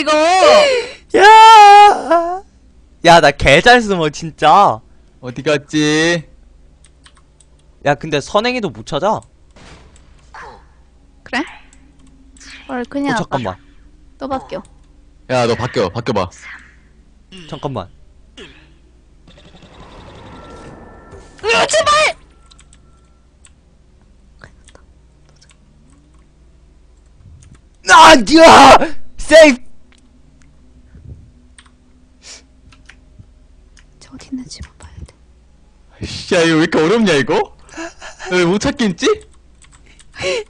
이거? 야! 야, 나 개 잘 숨어, 진짜. 어디 갔지? 야, 근데 선행이도 못 찾아. 어, 그래? 헐, 큰일 났다. 잠깐만. 또 바뀌어. 야, 너 바뀌어, 바뀌어봐. 잠깐만. 으, 제발! 아, 야! 세이프! 저 어디 있는지 만 봐야 돼. 야, 이거 왜 이렇게 어렵냐, 이거? 왜 못 찾겠지?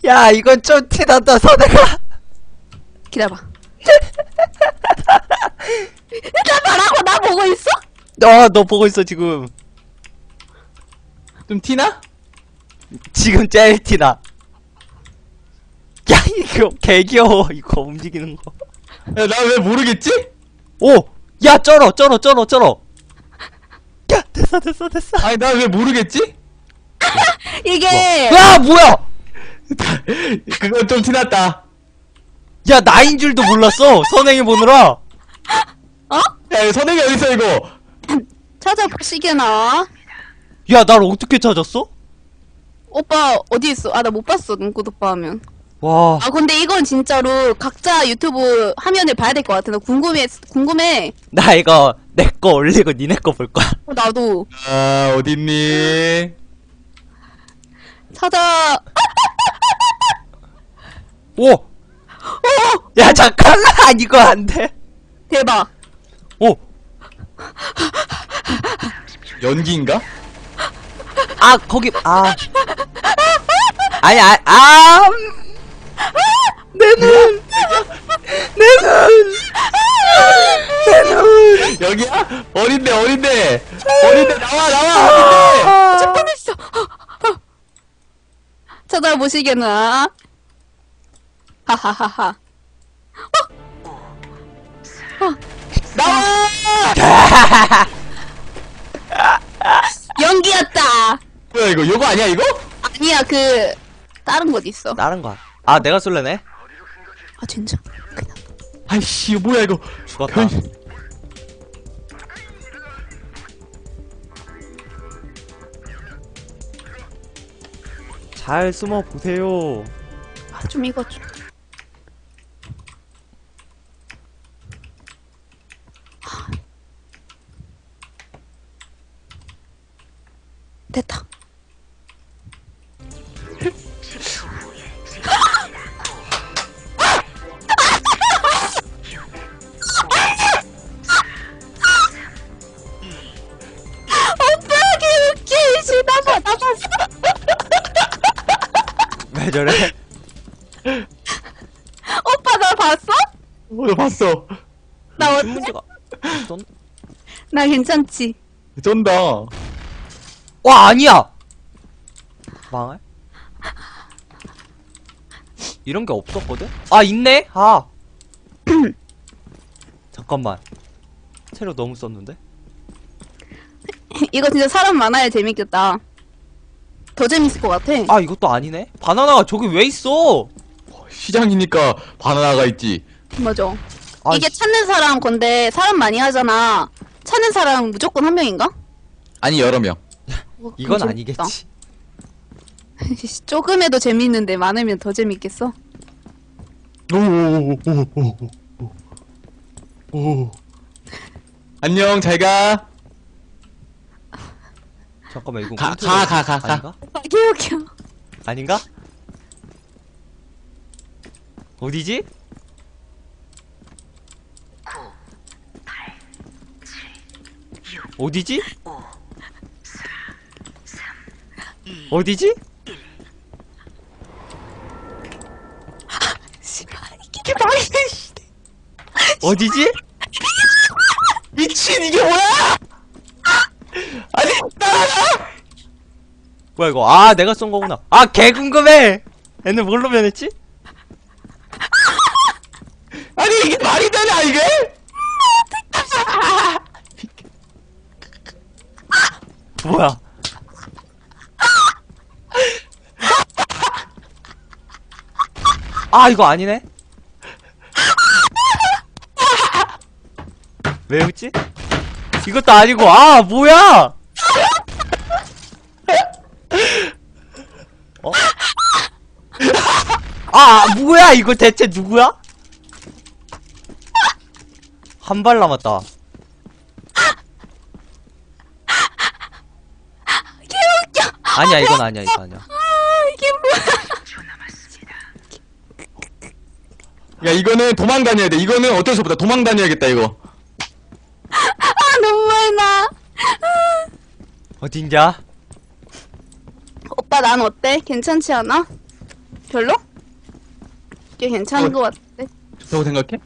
야, 이건 좀 티난다, 선행아. 기다려봐. 나 말하고 나 보고 있어? 너, 너 보고 있어, 지금. 좀 티나? 지금 제일 티나. 야, 이거 개 귀여워, 이거 움직이는 거. 야, 나 왜 모르겠지? 오! 야, 쩔어, 쩔어, 쩔어, 쩔어. 야, 됐어, 됐어, 됐어. 아니, 나 왜 모르겠지? 이게 야, 뭐야! 그건 좀 티났다. 야, 나인 줄도 몰랐어, 선행이 보느라. 어? 야, 이거 선행이 어딨어, 이거? 찾아보시게나. 야, 날 어떻게 찾았어? 오빠 어디 있어? 아 나 못 봤어 눈꽃 오빠 하면. 와, 아 근데 이건 진짜로 각자 유튜브 화면을 봐야 될 것 같아. 나 궁금해 궁금해. 나 이거 내 거 올리고 니네 거 볼 거야. 어, 나도 아, 어딨니? 찾아. 오! 야, 잠깐만! 이거 안 돼. 대박. 오! 연기인가? 아, 거기, 아. 아니, 아, 아! 음. 내 눈! 내 눈! 내 눈! 여기야? 어딘데, 어딘데? 어딘데, 나와, 나와! 어딘데? 아, 뻔했어. 찾아보시게나. 하하하하. 나와! 연기였다. 뭐야, 이거? 요거 아니야, 이거? 아니야 그 다른 곳 있어. 다른 거야. 아, 내가 쏠래네? 아 진짜. 그냥. 아이씨, 이거 뭐야, 이거? 죽었다. 별- 잘 숨어 보세요. 아, 좀 이거 좀. 왜 저래? 오빠 나 봤어? 어, 나 봤어. 나 어때? 신문지가. 쩐... 나 괜찮지? 쩐다. 와, 아니야! 망할? 이런 게 없었거든? 아, 있네? 아. 잠깐만. 체력 너무 썼는데? 이거 진짜 사람 많아야 재밌겠다. 더 재밌을 것 같아. 아, 이것도 아니네? 바나나가 저기 왜 있어? 시장이니까 바나나가 있지. 맞아. 아, 이게 씨. 찾는 사람 건데 사람 많이 하잖아. 찾는 사람 무조건 한 명인가? 아니, 여러 명. 어, 이건 그럼 아니겠지. 재밌다. 조금 해도 재밌는데 많으면 더 재밌겠어? 오. 안녕, 잘 가. 잠깐만, 이건 가, 가, 가, 가, 가. 아닌가? 아, 개웃겨. 아닌가? 어디지? 어디지? 어디지? 씨발, 이게 말이 어디지? 미친, 이게 뭐야? 아니, 따라가! 뭐야 이거 아 내가 쏜 거구나 아 개 궁금해 얘는 뭘로 변했지? 아니, 이게 말이 되냐, 이게? 뭐야 아 이거 아니네 왜 웃지? 이것도 아니고, 아, 뭐야! 아, 뭐야, 이거 대체 누구야? 한 발 남았다. 개웃겨. 아니야, 이건 아니야, 이거 아니야. 아, 이게 뭐야. 야, 이거는 도망 다녀야 돼. 이거는 어쩔 수 없다. 도망 다녀야겠다, 이거. 아, 눈물 나. 어딘자? 오빠, 난 어때? 괜찮지 않아? 별로? 꽤 괜찮은 어. 것 같은데? 좋다고 생각해?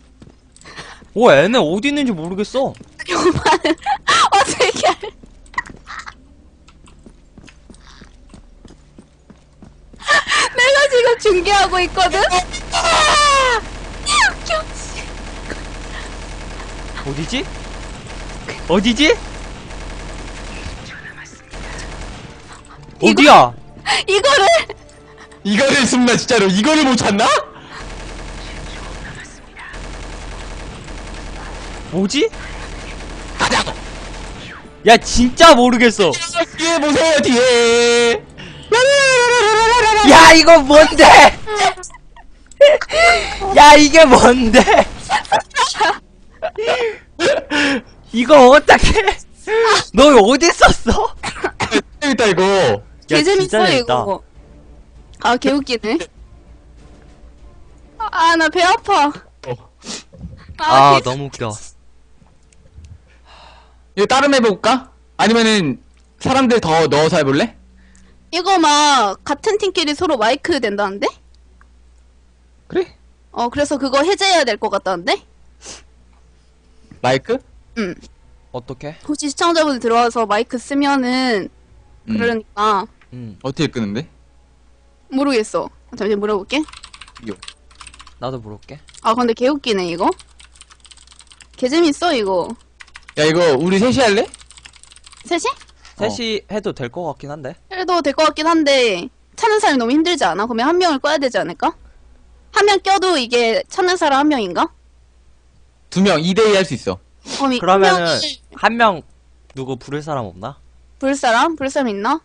오, 애는 어디 있는지 모르겠어. 오빠는 어떻게 할... 내가 지금 중계하고 있거든? 어디지? 어디지? 어디야? 이거를 이거를 숨나, 진짜로. 이거를 못 찾나? 뭐지? 야 진짜 모르겠어. 뒤에 보세요, 뒤에. 야 이거 뭔데? 야 이게 뭔데? 이거 어떻게? 너 어디 썼어? 재밌다, 이거. 야, 진짜 재밌어 재밌다. 이거 아 개웃기네 아 나 배 아파 어. 아 개- 너무 웃겨. 이거 다른 해볼까? 아니면은, 사람들 더 넣어서 해볼래? 이거 막 같은 팀끼리 서로 마이크 된다는데? 그래? 어 그래서 그거 해제해야 될 것 같다는데? 마이크? 응 어떻게? 혹시 시청자분들 들어와서 마이크 쓰면은 음. 그러니까 음 어떻게 끄는데? 모르겠어 잠시 물어볼게 나도 물어볼게. 아 근데 개웃기네 이거 개 재밌어 이거 야, 이거, 우리 셋이 할래? 셋이? 셋이 해도 될 것 같긴 한데. 해도 될 것 같긴 한데 찾는 사람이 너무 힘들지 않아? 그러면 한 명을 꺼야 되지 않을까? 한 명 껴도 이게 찾는 사람 한 명인가? 두 명, 2대2 할 수 있어. 그럼 이 그러면은 한한명 누구 부를 사람 없나? 부를 사람? 부를 사람 있나?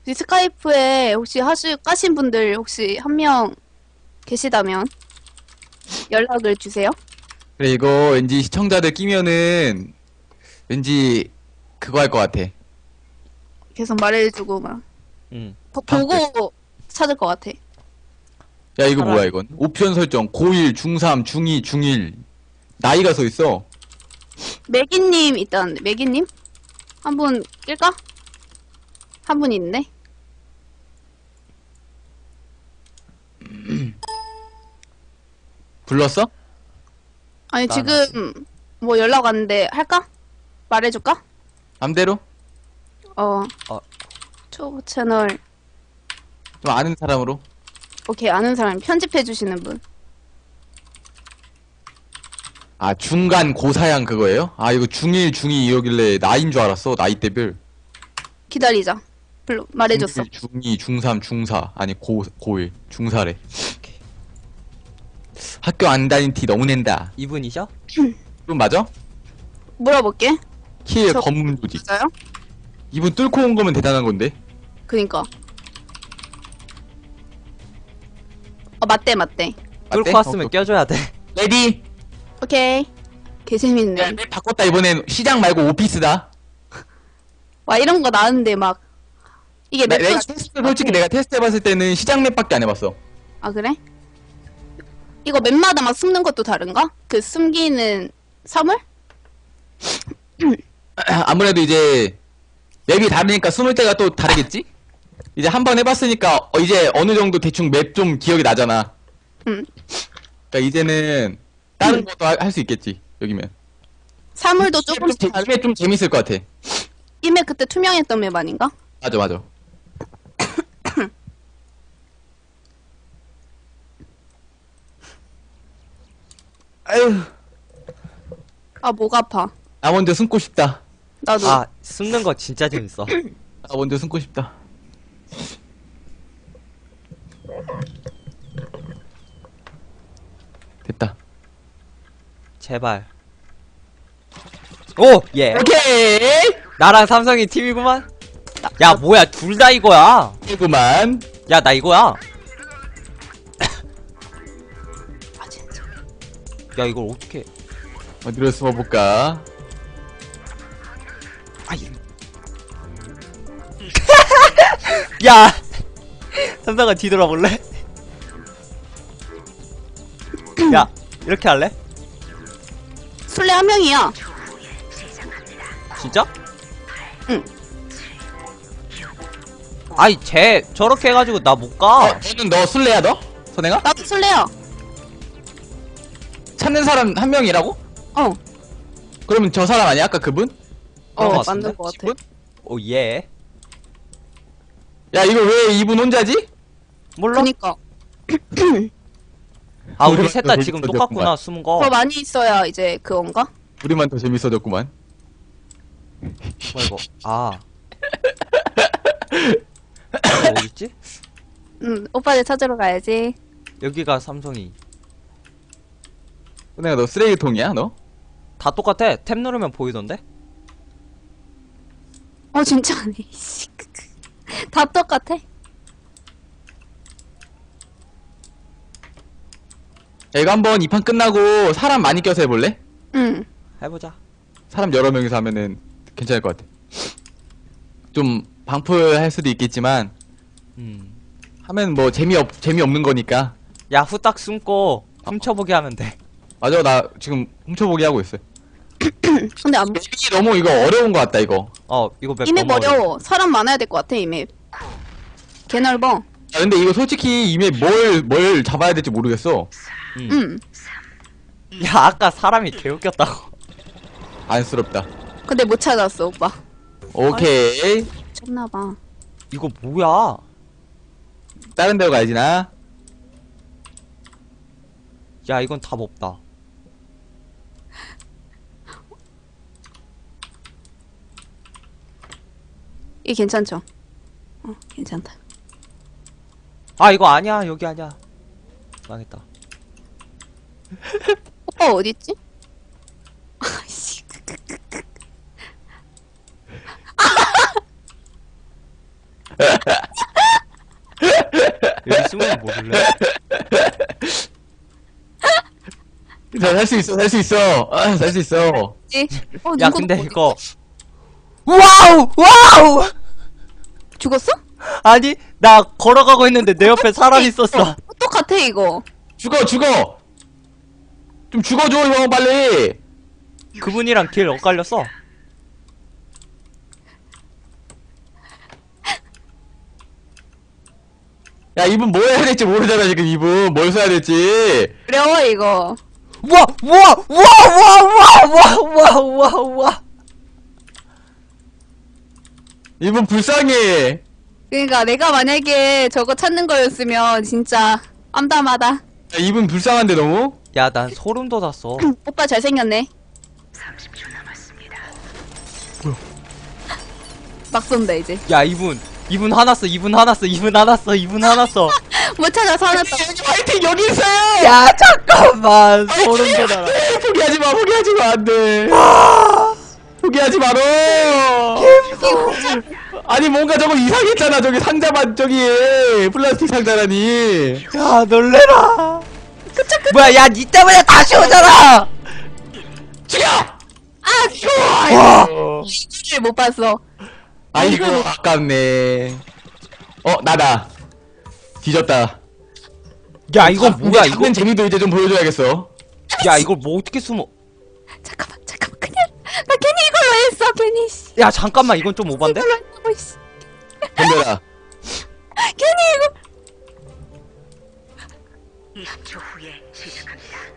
혹시 스카이프에 혹시 하시, 까신 분들 혹시 한 명 계시다면 연락을 주세요. 그래, 이거 왠지 시청자들 끼면은, 왠지, 그거 할 것 같아. 계속 말해주고 막 응. 보- 보고 찾을 것 같아. 야, 이거 알아. 뭐야, 이건? 옵션 설정, 고1, 중3, 중2, 중1. 나이가 서 있어. 매기님 있다는데 매기님? 한 분 낄까? 한 분 있네. 불렀어? 아니 난 지금 뭐 연락 왔는데 할까? 말해줄까? 맘대로? 어. 어. 초보 채널 좀 아는 사람으로? 오케이 아는 사람 편집해 주시는 분. 아, 중간 고사양 그거예요? 아, 이거 중1, 중2 이러길래 나이인 줄 알았어, 나이대별. 기다리자. 불러 말해줬어. 중1, 중2, 중3, 중4. 아니, 고, 고1, 중4래. 학교 안 다닌 티 너무 낸다. 이분이죠? 이분 맞아? 물어볼게. 키에 저- 검은 조지. 맞아요? 이분 뚫고 온 거면 대단한 건데. 그니까. 어 맞대 맞대. 맞대? 뚫고 왔으면 어, 껴줘야 돼. 레디! 오케이. 개 재밌네. 야, 맵 바꿨다, 이번엔 시장 말고 오피스다. 와 이런 거 나는데 막 이게 나, 맵도 내가 주- 테스트, 솔직히 내가 테스트 해봤을 때는 시장 맵밖에 안 해봤어. 아 그래? 이거 맵마다 막 숨는 것도 다른가? 그 숨기는 사물? 아무래도 이제 맵이 다르니까 숨을 때가 또 다르겠지? 이제 한 번 해봤으니까 어, 이제 어느 정도 대충 맵 좀 기억이 나잖아. 응. 그러니까 이제는 다른 것도 할 수 있겠지 여기면. 사물도 좀, 조금씩 재- 다르. 이맵 좀 재밌을 것 같아. 이맵 그때 투명했던 맵 아닌가? 맞아 맞아. 아유 아 목 아파. 나 먼저 숨고 싶다. 나도. 아 숨는 거 진짜 재밌어. 나 먼저 숨고 싶다. 됐다. 제발. 오! 예. 오케이! 나랑 삼성이 팀이구만. 야, 뭐야, 둘 다 이거야. 이구만. 야, 나 이거야. 아 진짜. 야, 이걸 어떻게. 어디로 숨어볼까? 야! 삼성아 뒤돌아볼래? 야, 이렇게 할래? 술래 한 명이야. 진짜? 응. 아이, 쟤, 저렇게 해가지고 나못 어, 가. 너는 너 술래야, 너? 선행아? 나도 술래야. 찾는 사람 한 명이라고? 어. 그러면 저 사람 아니야? 아까 그분? 어, 것 같은데? 맞는 것 같아. 분? 오, 예. 야, 이거 왜 이분 혼자지? 몰라? 그니까. 아, 우리 셋다더 지금. 똑같구나, 숨은 거. 더 많이 있어야 이제 그건가? 우리만 더 재밌어졌구만. 뭐야, 이거. 아. 이거 어딨지? 응, 오빠들 찾으러 가야지. 여기가 삼성이. 선행아, 너 쓰레기통이야, 너? 다 똑같아. 탭 누르면 보이던데? 어, 진짜네. 씨. 다 똑같아. 야, 이거 한번 이 판 끝나고 사람 많이 껴서 해볼래? 응. 해보자. 사람 여러 명이서 하면은 괜찮을 것 같아. 좀 방풀할 수도 있겠지만 음. 하면 뭐 재미없 재미없는 거니까. 야, 후딱 숨고 훔쳐보게 하면 돼. 맞아, 나 지금 훔쳐보기 하고 있어. 근데 안, 맵이 너무 이거 어려운 것 같다 이거. 어, 이거 맵 이맵 너무. 어려워. 사람 많아야 될 것 같아, 이맵. 개 넓어. 아, 근데 이거 솔직히 이미 뭘, 뭘 잡아야 될지 모르겠어. 음. 응. 야, 아까 사람이 개웃겼다고. 안쓰럽다. 근데 못 찾았어, 오빠. 오케이. 쳤나봐. 이거 뭐야? 다른 데로 가야지, 나. 야, 이건 답 없다. 이 괜찮죠? 어, 괜찮다. 아, 이거 아니야. 여기 아니야. 망했다. 오빠 어딨지? 아이씨. 여기 숨으면 모를래? 살수 있어, 살 수 있어. 아, 살 수 있어. 어딨지? 어, 야, 근데 어디- 이거. 와우! 와우! 죽었어? 아니, 나 걸어가고 있는데 내 옆에 사람 있었어. 똑같아, 이거. 죽어, 죽어! 좀 죽어줘, 형, 빨리! 그분이랑 길 엇갈렸어. 야, 이분 뭐 해야 될지 모르잖아, 지금 이분. 뭘 써야 될지. 어려워, 이거. 와! 와! 와! 와! 와! 와! 와! 와! 와! 이분 불쌍해. 그러니까 내가 만약에 저거 찾는 거였으면 진짜 암담하다. 야, 이분 불쌍한데, 너무? 야, 난 소름 돋았어. 오빠 잘생겼네. 막 쏜다 이제. 야, 이분. 이분 화났어. 이분 화났어. 이분 화났어. 이분 화났어. 못 찾아서 화났다. 화이팅, 여기 있어요! 야, 잠깐만. 소름 돋아라. 네, 포기하지 마, 포기하지 마, 안 돼. 포기하지 마라. 아니, 뭔가 저거 이상했잖아, 저기 상자만, 저기에. 플라스틱 상자라니. 야, 놀래라. 뭐야, 야, 니 때문에 다시 오잖아! 죽여! 아, 좋아! 이거를 못 봤어. 아이고, 아깝네. 어, 나다. 뒤졌다. 야, 이건 뭐야, 이거. 잡는 재미도 이제 좀 보여줘야겠어. 야, 이걸 뭐 어떻게 숨어. 잠깐만, 잠깐만, 그냥 나 괜히 이걸로 했어, 괜히 씨. 야, 잠깐만, 이건 좀 오반데? 이걸로 했 다고 씨. 덤벼라. 괜히 이거.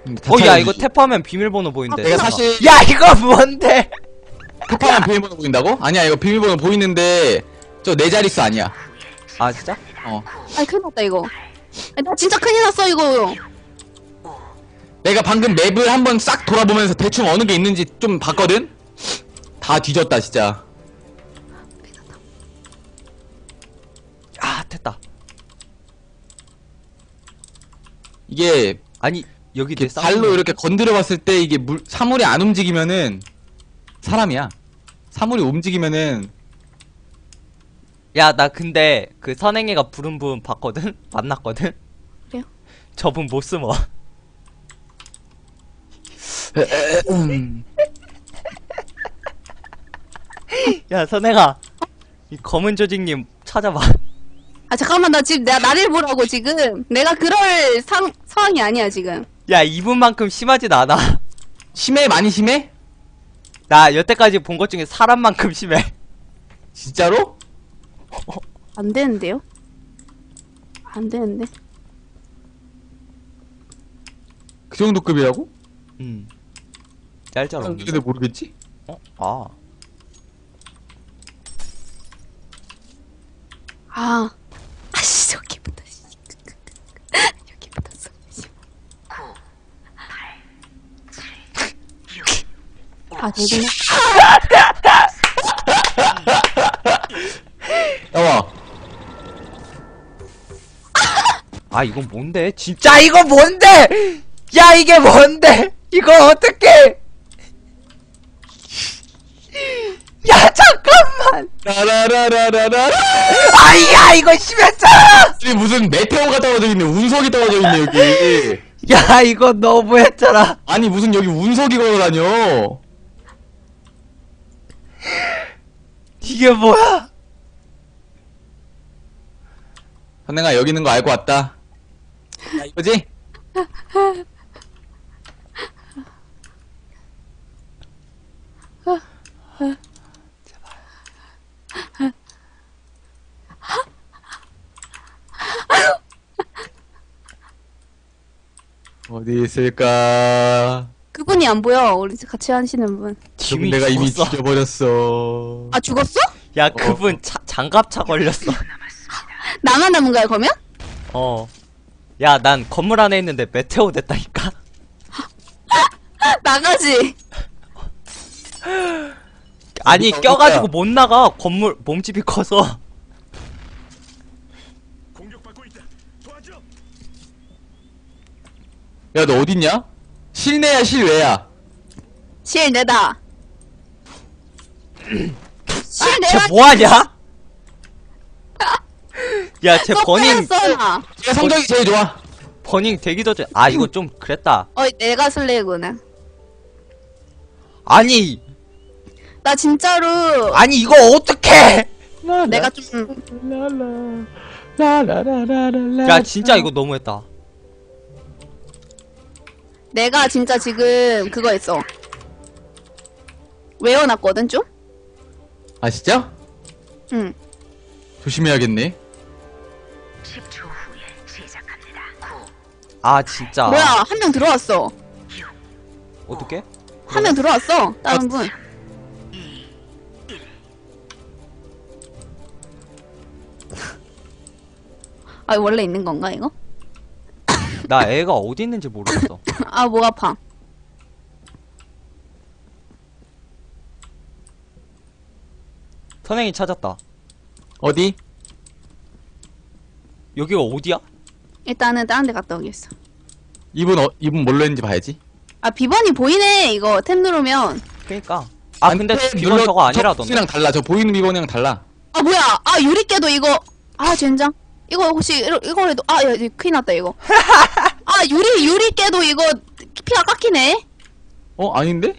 음, 다 어, 야. 이거 탭하면 비밀번호 보인대. 내가 사실 야, 이거 뭔데? 탭하면 비밀번호 보인다고? 아니야, 이거 비밀번호 보이는데 저 네 자릿수 아니야. 아, 진짜? 어. 아니 큰일 났다 이거. 아니, 나 진짜 큰일 났어 이거. 내가 방금 맵을 한번 싹 돌아보면서 대충 어느 게 있는지 좀 봤거든? 다 뒤졌다, 진짜. 됐다. 이게 아니, 여기 내 발로 이렇게 건드려 봤을 때 이게 물, 사물이 안 움직이면은 사람이야. 사물이 움직이면은 야, 나 근데 그 선행이가 부른 분 봤거든? 만났거든? 그래요? 저분 못 숨어. 야, 선행아. 이 검은 조직님 찾아봐. 아 잠깐만 나 지금 내가 나를 보라고 지금 내가 그럴 상 상황이 아니야 지금. 야, 이분만큼 심하진 않아. 심해 많이 심해? 나 여태까지 본 것 중에 사람만큼 심해. 진짜로? 안 되는데요? 안 되는데. 그 정도 급이라고? 음. 짤짤 없는데? 근데 모르겠지? 어? 아. 아, 아씨 여기부터 씨. 여기 붙었어. 씨. 아 되구나. 나와. 아, 이건 뭔데? 진짜 이거 뭔데? 야, 이게 뭔데? 이거 어떡해? 야, 잠깐만! 라라라라라라. 아이야, 이거 심했잖아! 여기 무슨 메테오가 떨어져 있네. 운석이 떨어져 있네 여기. 야, 이거 너무했잖아. 아니 무슨 여기 운석이 걸어 다녀. 이게 뭐야? 선생아 여기 있는 거 알고 왔다. 야, 이거지? 어디 있을까? 그분이 안 보여. 우리 같이 하시는 분. 지금 내가 이미 죽었어. 죽여버렸어. 아 죽었어? 야, 그분 차, 장갑차 걸렸어. 나만 남은 거야 그러면? 어. 야, 난 건물 안에 있는데 메테오 됐다니까? 나가지. 아니, 어디가, 껴가지고 어디야? 못 나가. 건물, 몸집이 커서. 공격받고 있다. 도와줘. 야 너 어딨냐? 실내야 실외야? 실내다. 실내야. 쟤 뭐하냐? 야, 쟤 버닝, 나. 제가 성적이 제일 좋아. 버닝 되기 도 전, 아, 이거 좀 그랬다. 어 내가 술래구나. 아니, 나 진짜로 아니, 이거 어떡해! 내가 좀 야, 진짜 이거 너무했다. 내가 진짜 지금 그거 했어. 외워놨거든 좀? 아 진짜? 응. 조심해야겠네. 10초 후에 시작합니다. 9, 아, 진짜. 뭐야 한 명 들어왔어. 어떡해? 한명 들어왔어. 다른 분. 아 원래 있는 건가 이거? 나 애가 어디 있는지 모르겠어. 아 목 아파. 선행이 찾았다. 어디? 여기가 어디야? 일단은 다른 데 갔다 오겠어. 이분 어, 이분 뭘로 했는지 봐야지. 아 비번이 보이네 이거 탭 누르면. 그니까. 아, 근데 탭 비번 눌러- 저거 아니라던데. 저 비번이랑 달라. 저 보이는 비번이랑 달라. 아 뭐야? 아 유리깨도 이거. 아 젠장. 이거 혹시 이거, 이거 해도 아 야, 이거 큰일 났다 이거. 아 유리 유리깨도 이거 피가 깎이네. 어 아닌데?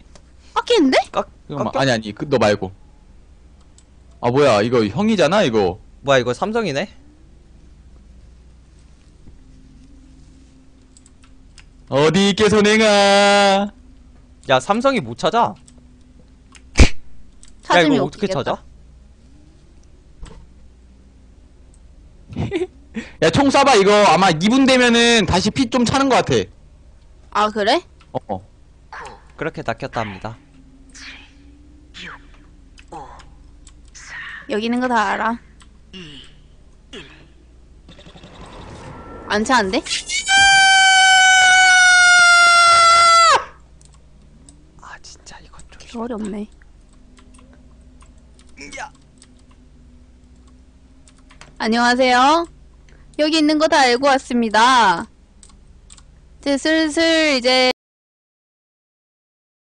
깎이는데? 잠깐만. 깎여? 아니 아니 그, 너 말고. 아 뭐야 이거 형이잖아 이거. 뭐야, 이거 삼성이네? 어디 있게 선행아. 야, 삼성이 못 찾아? 야, 찾으면 이거 어떻게 웃기겠다. 찾아? 야 총 쏴봐 이거 아마 2분 되면은 다시 피 좀 차는 것 같아. 아 그래? 어. 어. 그렇게 낚였다 합니다. 6, 5, 여기 있는 거 다 알아. 안 차는데? 아, 진짜 이거 좀. 어렵네. 안녕하세요. 여기 있는 거 다 알고 왔습니다. 이제 슬슬 이제